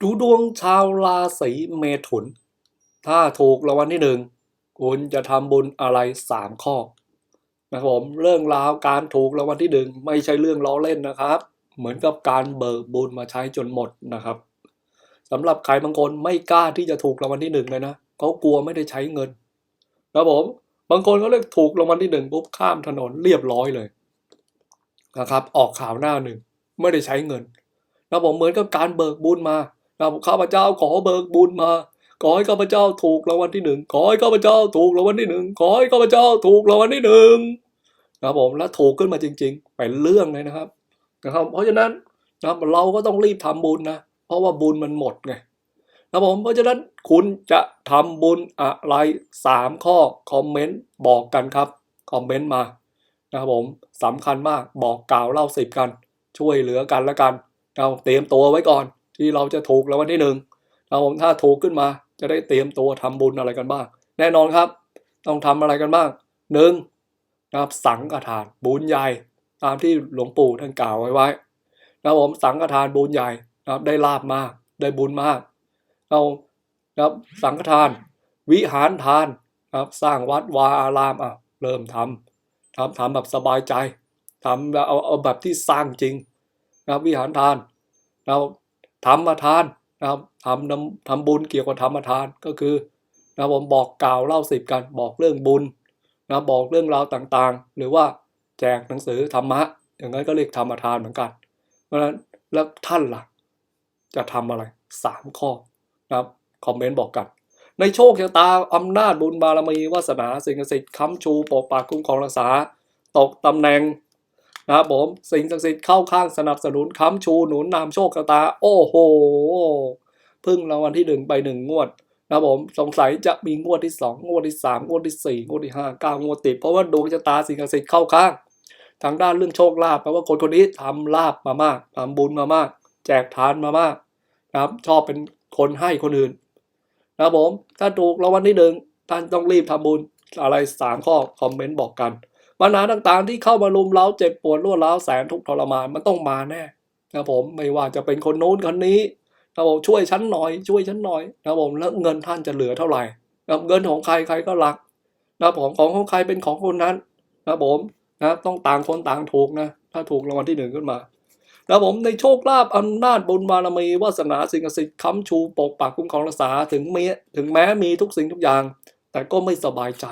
ดูดวงชาวราศีเมถุน ถ้าถูกรางวัลที่หนึ่งคุณจะทำบุญอะไรสามข้อนะครับผมเรื่องราวการถูกรางวัลที่หนึ่งไม่ใช่เรื่องล้อเล่นนะครับ เหมือนกับการเบิกบุญมาใช้จนหมดนะครับสำหรับใครบางคนไม่กล้าที่จะถูกรางวัลที่หนึ่งเลยนะเขากลัวไม่ได้ใช้เงินนะครับผมบางคนเขาเรียกถูกรางวัลที่หนึ่งปุ๊บข้ามถนนเรียบร้อยเลยนะครับ ออกข่าวหน้าหนึ่งไม่ได้ใช้เงินนะครับผมเหมือนกับการเบิกบุญมา นะครับข้าพเจ้าขอเบิกบุญมา ขอให้ข้าพเจ้าถูกรางวัลที่หนึ่งขอให้ข้าพเจ้าถูกรางวัลที่หนึ่งขอให้ข้าพเจ้าถูกรางวัลที่หนึ่งนะครับผมแล้วถูกขึ้นมาจริง ๆ เป็นเรื่องเลยนะครับนะครับ เพราะฉะนั้นนะครับเราก็ต้องรีบทำบุญนะ เพราะว่าบุญมันหมดไงนะครับผมเพราะฉะนั้นคุณจะทำบุญอะไรสามข้อคอมเมนต์บอกกันครับคอมเมนต์มานะครับผมสำคัญมากบอกกล่าวเล่าสิบกัน ช่วยเหลือกันแล้วกันเราเตรียมตัวไว้ก่อน ที่เราจะถูกรางวัลที่หนึ่งนะครับผมถ้าถูกขึ้นมาจะได้เตรียมตัวทำบุญอะไรกันบ้าง แน่นอนครับ ต้องทำอะไรกันบ้างหนึ่งนะครับสังฆทานบุญใหญ่ตามที่หลวงปู่ท่านกล่าวไว้ไว้นะครับผมสังฆทานบุญใหญ่นะครับได้ลาบมากได้บุญมากเรานะครับสังฆทาน วิหารทานนะครับสร้างวัดวาอารามอะเริ่มทำทำทำแบบสบายใจทำแบบเอาเอาแบบที่สร้างจริงนะครับวิหารทานเรา ทำมาทานนะครับทำนำทำบุญเกี่ยวกับธรรมทานก็คือนะครับผมบอกกล่าวเล่าสิบกันบอกเรื่องบุญนะบบอกเรื่องราวต่างๆ หรือว่าแจกหนังสือธรรมะ อย่างนั้นก็เรียกธรรมทานเหมือนกัน เพราะฉะนั้นแล้วท่านล่ะ จะทำอะไรสามข้อนะครับคอมเมนต์บอกกัน ในโชคชะตาอำนาจบุญบารมีวาสนาสิ่งศักดิ์สิทธิ์ค้ำชูปกปักคุ้มครองรักษา ตกตำแหน่ง นะครับผมสิ่งศักดิ์สิทธิ์เข้าข้างสนับสนุนค้ำชูหนุนนำโชคชะตา โอ้โหพึ่งรางวัลที่หนึ่งไปหนึ่งงวดนะครับผมสงสัยจะมีงวดที่สองงวดที่สามงวดที่สี่งวดที่ห้าเก้างวดติดเพราะว่าดวงชะตาสิ่งศักดิ์สิทธิ์เข้าข้าง ทางด้านเรื่องโชคลาภแปลว่าคนคนนี้ทำลาบมามากทำบุญมามาก แจกทานมามากนะครับ ชอบเป็นคนให้คนอื่นนะครับผมถ้าถูกรางวัลที่หนึ่งท่านต้องรีบทำบุญอะไรสามข้อคอมเมนต์บอกกัน ปัญหาต่างๆ ที่เข้ามาลุมเล้าเจ็บปวดรวดร้าวแสนทุกทรมานมันต้องมาแน่นะครับผมไม่ว่าจะเป็นคนโน้นคนนี้นะครับผมช่วยฉันหน่อย ช่วยฉันหน่อยนะครับผมแล้วเงินท่านจะเหลือเท่าไหร่นะครับเงินของใครใครก็รักนะครับของของใครเป็นของคนนั้นนะผมนะต้องต่างคนต่างถูกนะถ้าถูกรางวัลที่หนึ่งขึ้นมาแล้วผมในโชคลาภอำนาจบุญบารมีวาสนาสิ่งศักดิ์สิทธิ์ค้ำชูปกปักคุ้มครองรักษาถึงแม้ถึงแม้มีทุกสิ่งทุกอย่าง แต่ก็ไม่สบายใจ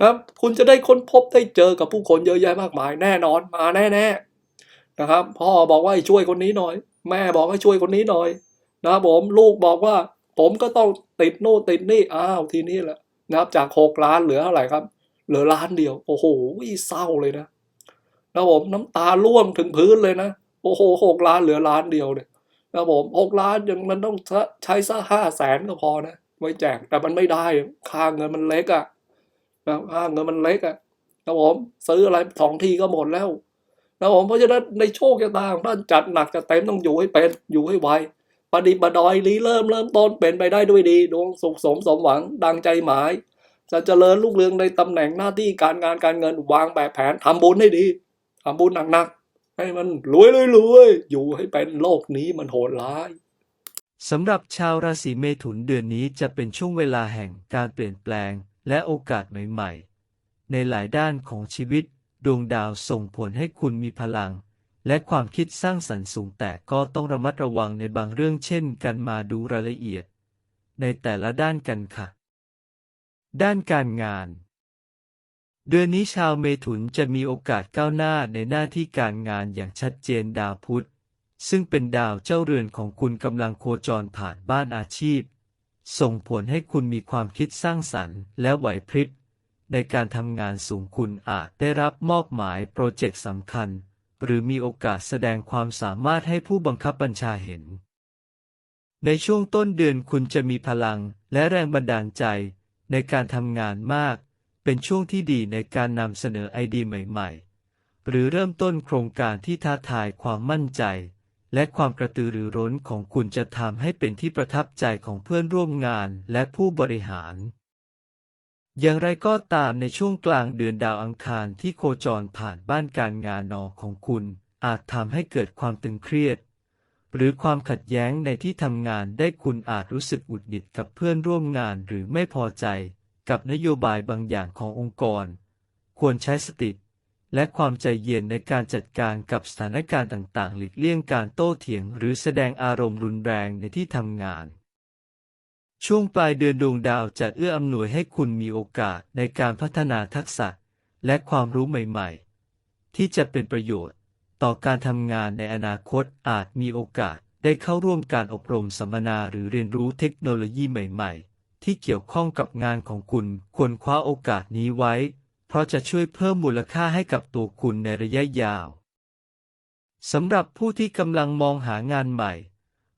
นะครับคุณจะได้ค้นพบได้เจอกับผู้คนเยอะแยะมากมายแน่นอนมาแน่ๆนะครับ พ่อบอกว่าให้ช่วยคนนี้หน่อย แม่บอกให้ช่วยคนนี้หน่อยนะครับผมลูกบอกว่า ผมก็ต้องติดโน่ติดนี่อ้าวทีนี้แหละนะครับ จากหกล้านเหลือเท่าไหร่ครับ เหลือล้านเดียว โอ้โหเศร้าเลยนะนะผมน้ำตาร่วงถึงพื้นเลยนะโอ้โหหกล้านเหลือล้านเดียวเลยนะผมหกล้านยังมันต้องใช้สักห้าแสนก็พอนะไว้แจกแต่มันไม่ได้ค่าเงินมันเล็กอะนะ ค่าเงินมันเล็กอะนะผมซื้ออะไรสองทีก็หมดแล้วนะผมเพราะฉะนั้นในโชคชะตาของท่านจัดหนักจัดเต็มต้องอยู่ให้เป็นอยู่ให้ไวปฏิบัติดอยลีเริ่มเริ่มต้นเป็นไปได้ด้วยดีดวงสุขสมสมหวังดังใจหมาย จะเจริญรุ่งเรืองในตำแหน่งหน้าที่การงานการเงินวางแบบแผนทำบุญให้ดีทำบุญหนักๆให้มันรวยรวยอยู่ให้เป็นโลกนี้มันโหดร้ายสำหรับชาวราศีเมถุนเดือนนี้จะเป็นช่วงเวลาแห่งการเปลี่ยนแปลง และโอกาสใหม่ๆ ในหลายด้านของชีวิต ดวงดาวส่งผลให้คุณมีพลัง และความคิดสร้างสรรค์สูงแต่ก็ต้องระมัดระวังในบางเรื่องเช่นการมาดูรายละเอียด ในแต่ละด้านกันค่ะ ด้านการงาน เดือนนี้ชาวเมถุนจะมีโอกาสก้าวหน้าในหน้าที่การงานอย่างชัดเจนดาวพุธซึ่งเป็นดาวเจ้าเรือนของคุณกำลังโคจรผ่านบ้านอาชีพ ส่งผลให้คุณมีความคิดสร้างสรรค์และไหวพริบในการทำงานสูงคุณอาจได้รับมอบหมายโปรเจกต์สำคัญ หรือมีโอกาสแสดงความสามารถให้ผู้บังคับบัญชาเห็น ในช่วงต้นเดือนคุณจะมีพลังและแรงบันดาลใจในการทำงานมาก เป็นช่วงที่ดีในการนำเสนอไอเดียใหม่ ๆ หรือเริ่มต้นโครงการที่ท้าทายความมั่นใจ และความกระตือรือร้นของคุณจะทำให้เป็นที่ประทับใจของเพื่อนร่วมงานและผู้บริหาร อย่างไรก็ตามในช่วงกลางเดือนดาวอังคารที่โคจรผ่านบ้านการงานนอของคุณ อาจทำให้เกิดความตึงเครียด หรือความขัดแย้งในที่ทำงานได้คุณอาจรู้สึกหงุดหงิดกับเพื่อนร่วมงานหรือไม่พอใจ กับนโยบายบางอย่างขององค์กร ควรใช้สติ และความใจเย็นในการจัดการกับสถานการณ์ต่างๆ หลีกเลี่ยงการโต้เถียง หรือแสดงอารมณ์รุนแรงในที่ทำงาน ช่วงปลายเดือนดวงดาวจะเอื้ออำนวยให้คุณมีโอกาสในการพัฒนาทักษะ และความรู้ใหม่ๆ ที่จะเป็นประโยชน์ ต่อการทำงานในอนาคตอาจมีโอกาสได้เข้าร่วมการอบรมสัมมนาหรือเรียนรู้เทคโนโลยีใหม่ ๆ ที่เกี่ยวข้องกับงานของคุณควรคว้าโอกาสนี้ไว้ เพราะจะช่วยเพิ่มมูลค่าให้กับตัวคุณในระยะยาวสำหรับผู้ที่กำลังมองหางานใหม่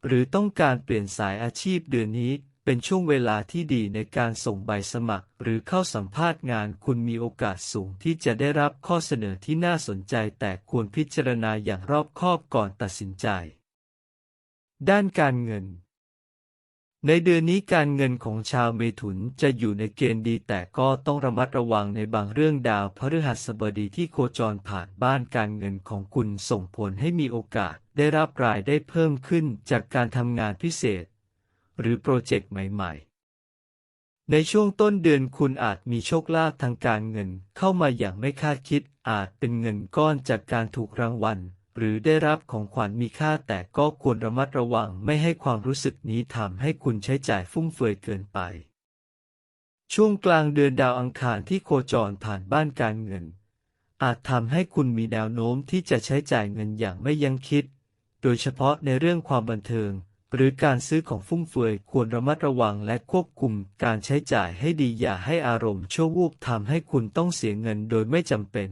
หรือต้องการเปลี่ยนสายอาชีพเดือนนี้เป็นช่วงเวลาที่ดีในการส่งใบสมัคร หรือเข้าสัมภาษณ์งานคุณมีโอกาสสูงที่จะได้รับข้อเสนอที่น่าสนใจแต่ควรพิจารณาอย่างรอบคอบก่อนตัดสินใจ ด้านการเงิน ในเดือนนี้การเงินของชาวเมถุนจะอยู่ในเกณฑ์ดีแต่ก็ต้องระมัดระวังในบางเรื่องดาวพฤหัสบดีที่โคจรผ่านบ้านการเงินของคุณส่งผลให้มีโอกาสได้รับรายได้เพิ่มขึ้นจากการทำงานพิเศษ หรือโปรเจกต์ใหม่ๆ ในช่วงต้นเดือนคุณอาจมีโชคลาภทางการเงินเข้ามาอย่างไม่คาดคิดอาจเป็นเงินก้อนจากการถูกรางวัล หรือได้รับของขวัญมีค่าแต่ก็ควรระมัดระวังไม่ให้ความรู้สึกนี้ทำให้คุณใช้จ่ายฟุ่มเฟือยเกินไป ช่วงกลางเดือนดาวอังคารที่โคจรผ่านบ้านการเงิน อาจทำให้คุณมีแนวโน้มที่จะใช้จ่ายเงินอย่างไม่ยั้งคิด โดยเฉพาะในเรื่องความบันเทิง หรือการซื้อของฟุ่มเฟือยควรระมัดระวังและควบคุมการใช้จ่ายให้ดีอย่าให้อารมณ์ชั่ววูบทำให้คุณต้องเสียเงินโดยไม่จำเป็น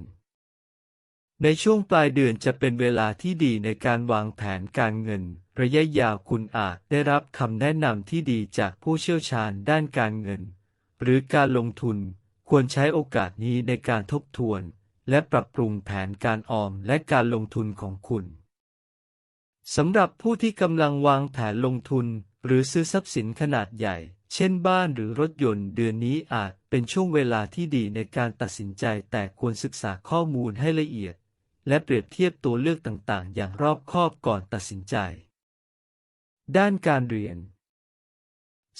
ในช่วงปลายเดือนจะเป็นเวลาที่ดีในการวางแผนการเงิน ระยะยาวคุณอาจได้รับคำแนะนำที่ดีจากผู้เชี่ยวชาญด้านการเงิน หรือการลงทุน ควรใช้โอกาสนี้ในการทบทวน และปรับปรุงแผนการออมและการลงทุนของคุณสำหรับผู้ที่กำลังวางแผนลงทุน หรือซื้อทรัพย์สินขนาดใหญ่ เช่นบ้านหรือรถยนต์เดือนนี้อาจเป็นช่วงเวลาที่ดีในการตัดสินใจแต่ควรศึกษาข้อมูลให้ละเอียด และเปรียบเทียบตัวเลือกต่าง ๆ อย่างรอบคอบก่อนตัดสินใจ ด้านการเรียน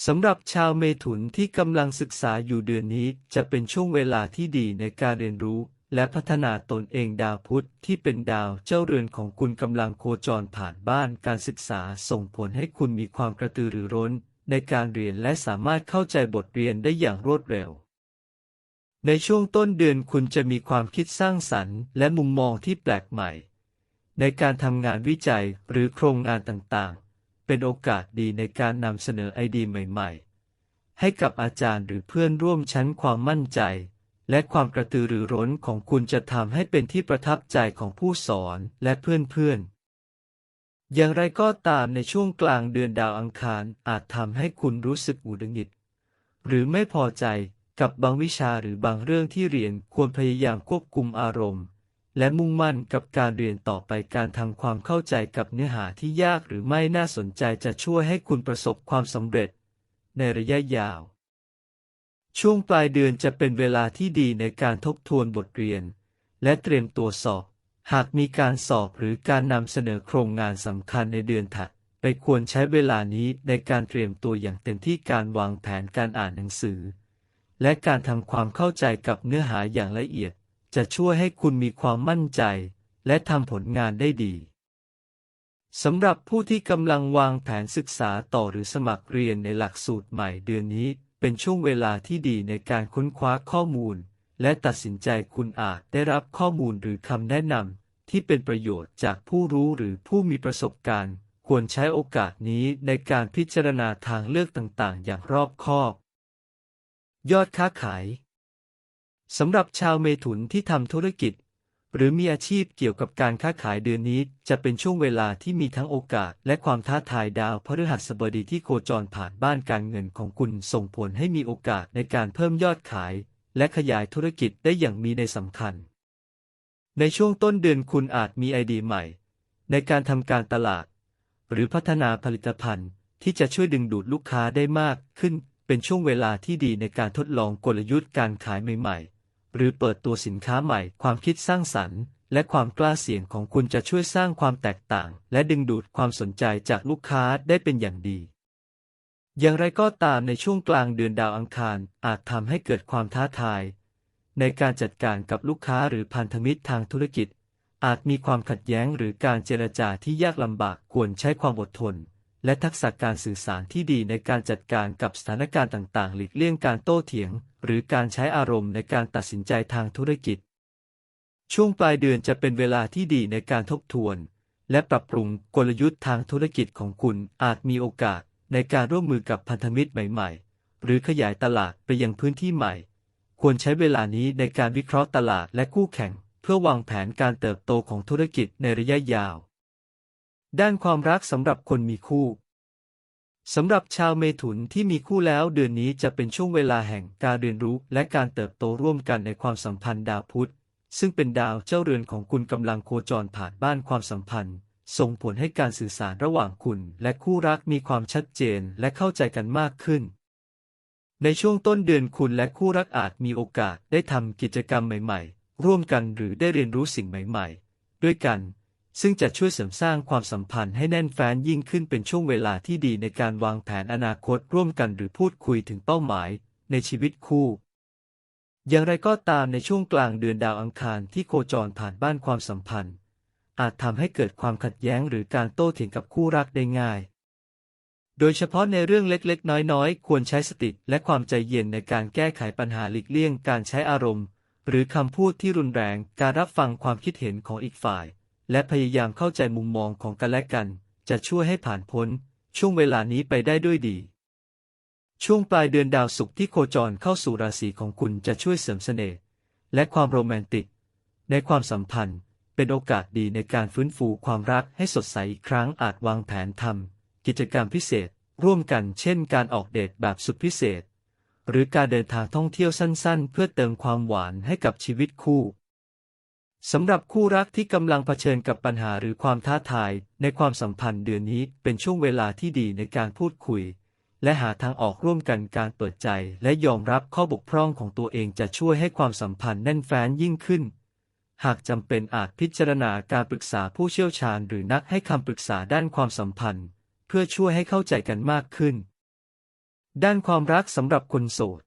สำหรับชาวเมถุนที่กำลังศึกษาอยู่เดือนนี้จะเป็นช่วงเวลาที่ดีในการเรียนรู้ และพัฒนาตนเองดาวพุธที่เป็นดาวเจ้าเรือนของคุณกำลังโคจรผ่านบ้านการศึกษาส่งผลให้คุณมีความกระตือรือร้น ในการเรียนและสามารถเข้าใจบทเรียนได้อย่างรวดเร็ว ในช่วงต้นเดือนคุณจะมีความคิดสร้างสรรค์ และมุมมองที่แปลกใหม่ ในการทำงานวิจัยหรือโครงงานต่างๆ เป็นโอกาสดีในการนำเสนอไอเดียใหม่ ๆ ให้กับอาจารย์หรือเพื่อนร่วมชั้นความมั่นใจ และความกระตือรือร้นของคุณจะทำให้เป็นที่ประทับใจของผู้สอนและเพื่อนๆอย่างไรก็ตามในช่วงกลางเดือนดาวอังคารอาจทำให้คุณรู้สึกหงุดหงิด หรือไม่พอใจ กับบางวิชาหรือบางเรื่องที่เรียนควรพยายามควบคุมอารมณ์ และมุ่งมั่นกับการเรียนต่อไปการทำความเข้าใจกับเนื้อหาที่ยากหรือไม่น่าสนใจจะช่วยให้คุณประสบความสำเร็จ ในระยะยาว ช่วงปลายเดือนจะเป็นเวลาที่ดีในการทบทวนบทเรียน และเตรียมตัวสอบ หากมีการสอบหรือการนำเสนอโครงงานสำคัญในเดือนถัดไปควรใช้เวลานี้ในการเตรียมตัวอย่างเต็มที่การวางแผนการอ่านหนังสือ และการทำความเข้าใจกับเนื้อหาอย่างละเอียด จะช่วยให้คุณมีความมั่นใจ และทำผลงานได้ดีสำหรับผู้ที่กำลังวางแผนศึกษาต่อหรือสมัครเรียนในหลักสูตรใหม่เดือนนี้ เป็นช่วงเวลาที่ดีในการค้นคว้าข้อมูล และตัดสินใจคุณอาจได้รับข้อมูลหรือคำแนะนำที่เป็นประโยชน์จากผู้รู้หรือผู้มีประสบการณ์ ควรใช้โอกาสนี้ในการพิจารณาทางเลือกต่างๆ อย่างรอบคอบ ยอดค้าขาย สำหรับชาวเมถุนที่ทำธุรกิจ หรือมีอาชีพเกี่ยวกับการค้าขายเดือนนี้จะเป็นช่วงเวลาที่มีทั้งโอกาสและความท้าทายดาวพฤหัสบดีที่โคจรผ่านบ้านการเงินของคุณส่งผลให้มีโอกาสในการเพิ่มยอดขาย และขยายธุรกิจได้อย่างมีในสำคัญ ในช่วงต้นเดือนคุณอาจมีไอเดียใหม่ ในการทำการตลาด หรือพัฒนาผลิตภัณฑ์ที่จะช่วยดึงดูดลูกค้าได้มากขึ้น เป็นช่วงเวลาที่ดีในการทดลองกลยุทธ์การขายใหม่ๆ หรือเปิดตัวสินค้าใหม่ ความคิดสร้างสรรค์ และความกล้าเสี่ยงของคุณจะช่วยสร้างความแตกต่าง และดึงดูดความสนใจจากลูกค้าได้เป็นอย่างดี อย่างไรก็ตามในช่วงกลางเดือนดาวอังคารอาจทำให้เกิดความท้าทาย ในการจัดการกับลูกค้าหรือพันธมิตรทางธุรกิจ อาจมีความขัดแย้งหรือการเจรจาที่ยากลำบากควรใช้ความอดทน และทักษะการสื่อสารที่ดีในการจัดการกับสถานการณ์ต่างๆ หลีกเลี่ยงการโต้เถียง หรือการใช้อารมณ์ในการตัดสินใจทางธุรกิจ ช่วงปลายเดือนจะเป็นเวลาที่ดีในการทบทวน และปรับปรุงกลยุทธ์ทางธุรกิจของคุณอาจมีโอกาสในการร่วมมือกับพันธมิตรใหม่ๆ หรือขยายตลาดไปยังพื้นที่ใหม่ ควรใช้เวลานี้ในการวิเคราะห์ตลาดและคู่แข่ง เพื่อวางแผนการเติบโตของธุรกิจในระยะยาว ด้านความรักสำหรับคนมีคู่สำหรับชาวเมถุนที่มีคู่แล้วเดือนนี้จะเป็นช่วงเวลาแห่งการเรียนรู้และการเติบโตร่วมกันในความสัมพันธ์ดาวพุธ ซึ่งเป็นดาวเจ้าเรือนของคุณกำลังโคจรผ่านบ้านความสัมพันธ์ ส่งผลให้การสื่อสารระหว่างคุณและคู่รักมีความชัดเจนและเข้าใจกันมากขึ้น ในช่วงต้นเดือนคุณและคู่รักอาจมีโอกาสได้ทำกิจกรรมใหม่ ๆ ร่วมกันหรือได้เรียนรู้สิ่งใหม่ ๆ ด้วยกัน ซึ่งจะช่วยเสริมสร้างความสัมพันธ์ให้แน่นแฟ้นยิ่งขึ้นเป็นช่วงเวลาที่ดีในการวางแผนอนาคตร่วมกันหรือพูดคุยถึงเป้าหมายในชีวิตคู่ อย่างไรก็ตามในช่วงกลางเดือนดาวอังคารที่โคจรผ่านบ้านความสัมพันธ์ อาจทำให้เกิดความขัดแย้งหรือการโต้เถียงกับคู่รักได้ง่าย โดยเฉพาะในเรื่องเล็กๆ น้อยๆ ควรใช้สติและความใจเย็นในการแก้ไขปัญหาหลีกเลี่ยงการใช้อารมณ์ หรือคำพูดที่รุนแรงการรับฟังความคิดเห็นของอีกฝ่าย และพยายามเข้าใจมุมมองของกันและกัน จะช่วยให้ผ่านพ้น ช่วงเวลานี้ไปได้ด้วยดี ช่วงปลายเดือนดาวศุกร์ที่โคจรเข้าสู่ราศีของคุณจะช่วยเสริมเสน่ห์และความโรแมนติก ในความสัมพันธ์ เป็นโอกาสดีในการฟื้นฟูความรักให้สดใสอีกครั้งอาจวางแผนทำกิจกรรมพิเศษ ร่วมกันเช่น การออกเดทแบบสุดพิเศษ หรือการเดินทางท่องเที่ยวสั้น ๆ เพื่อเติมความหวานให้กับชีวิตคู่ สำหรับคู่รักที่กำลังเผชิญกับปัญหาหรือความท้าทาย ในความสัมพันธ์เดือนนี้เป็นช่วงเวลาที่ดีในการพูดคุย และหาทางออกร่วมกันการเปิดใจ และยอมรับข้อบกพร่องของตัวเองจะช่วยให้ความสัมพันธ์แน่นแฟ้นยิ่งขึ้น หากจำเป็นอาจพิจารณาการปรึกษาผู้เชี่ยวชาญ หรือนักให้คำปรึกษาด้านความสัมพันธ์ เพื่อช่วยให้เข้าใจกันมากขึ้น ด้านความรักสำหรับคนโสด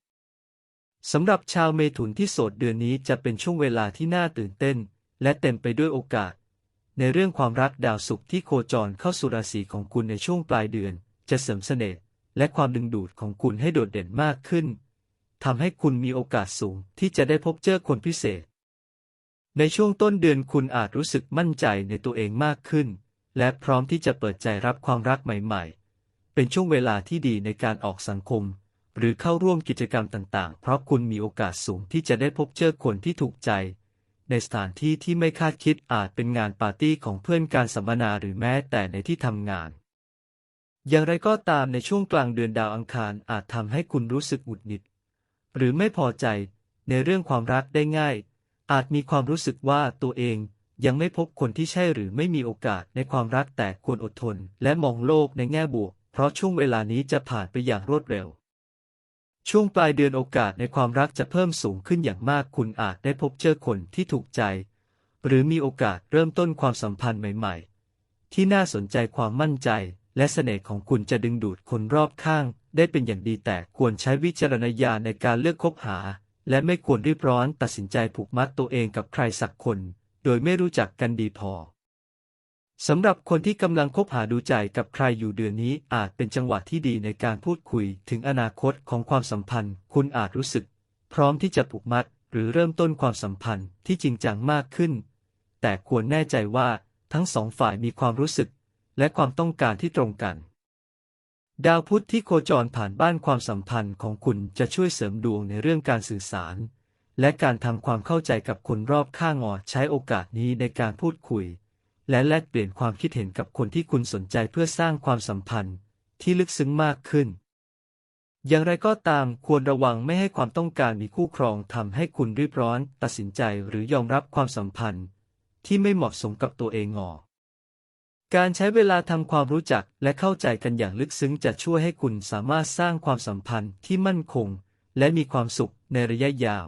สำหรับชาวเมถุนที่โสดเดือนนี้จะเป็นช่วงเวลาที่น่าตื่นเต้น และเต็มไปด้วยโอกาส ในเรื่องความรักดาวศุกร์ที่โคจรเข้าสู่ราศีของคุณในช่วงปลายเดือน จะเสริมเสน่ห์และความดึงดูดของคุณให้โดดเด่นมากขึ้นทำให้คุณมีโอกาสสูงที่จะได้พบเจอคนพิเศษ ในช่วงต้นเดือนคุณอาจรู้สึกมั่นใจในตัวเองมากขึ้น และพร้อมที่จะเปิดใจรับความรักใหม่ ๆ เป็นช่วงเวลาที่ดีในการออกสังคม หรือเข้าร่วมกิจกรรมต่างๆ เพราะคุณมีโอกาสสูงที่จะได้พบเจอคนที่ถูกใจ ในสถานที่ที่ไม่คาดคิดอาจเป็นงานปาร์ตี้ของเพื่อนการสัมมนาหรือแม้แต่ในที่ทำงาน อย่างไรก็ตามในช่วงกลางเดือนดาวอังคารอาจทำให้คุณรู้สึกหงุดหงิด หรือไม่พอใจในเรื่องความรักได้ง่าย อาจมีความรู้สึกว่าตัวเองยังไม่พบคนที่ใช่หรือไม่มีโอกาสในความรักแต่ควรอดทน และมองโลกในแง่บวก เพราะช่วงเวลานี้จะผ่านไปอย่างรวดเร็ว ช่วงปลายเดือนโอกาสในความรักจะเพิ่มสูงขึ้นอย่างมาก คุณอาจได้พบเจอคนที่ถูกใจ หรือมีโอกาสเริ่มต้นความสัมพันธ์ใหม่ ๆ ที่น่าสนใจความมั่นใจ และเสน่ห์ของคุณจะดึงดูดคนรอบข้าง ได้เป็นอย่างดีแต่ควรใช้วิจารณญาณในการเลือกคบหา และไม่ควรรีบร้อนตัดสินใจผูกมัดตัวเองกับใครสักคน โดยไม่รู้จักกันดีพอ สำหรับคนที่กำลังคบหาดูใจกับใครอยู่เดือนนี้อาจเป็นจังหวะที่ดีในการพูดคุยถึงอนาคตของความสัมพันธ์ คุณอาจรู้สึก พร้อมที่จะผูกมัด หรือเริ่มต้นความสัมพันธ์ที่จริงจังมากขึ้น แต่ควรแน่ใจว่าทั้งสองฝ่ายมีความรู้สึก และความต้องการที่ตรงกัน ดาวพุธที่โคจรผ่านบ้านความสัมพันธ์ของคุณจะช่วยเสริมดวงในเรื่องการสื่อสาร และการทำความเข้าใจกับคนรอบข้างอใช้โอกาสนี้ในการพูดคุย และแลกเปลี่ยนความคิดเห็นกับคนที่คุณสนใจเพื่อสร้างความสัมพันธ์ที่ลึกซึ้งมากขึ้น อย่างไรก็ตามควรระวังไม่ให้ความต้องการมีคู่ครองทำให้คุณรีบร้อน ตัดสินใจหรือยอมรับความสัมพันธ์ ที่ไม่เหมาะสมกับตัวเองงอการใช้เวลาทำความรู้จักและเข้าใจกันอย่างลึกซึ้งจะช่วยให้คุณสามารถสร้างความสัมพันธ์ที่มั่นคง และมีความสุขในระยะยาว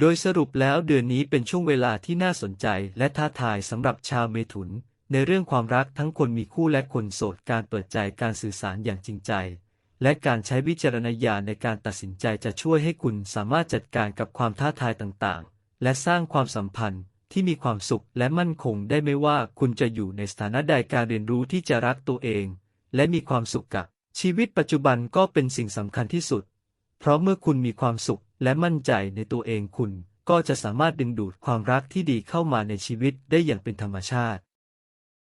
โดยสรุปแล้วเดือนนี้เป็นช่วงเวลาที่น่าสนใจและท้าทายสำหรับชาวเมถุน ในเรื่องความรักทั้งคนมีคู่และคนโสดการเปิดใจการสื่อสารอย่างจริงใจ และการใช้วิจารณญาณในการตัดสินใจจะช่วยให้คุณสามารถจัดการกับความท้าทายต่างๆ และสร้างความสัมพันธ์ที่มีความสุขและมั่นคงได้ไม่ว่าคุณจะอยู่ในสถานะใดการเรียนรู้ที่จะรักตัวเอง และมีความสุขกับชีวิตปัจจุบันก็เป็นสิ่งสำคัญที่สุด เพราะเมื่อคุณมีความสุข และมั่นใจในตัวเองคุณก็จะสามารถดึงดูดความรักที่ดีเข้ามาในชีวิตได้อย่างเป็นธรรมชาติ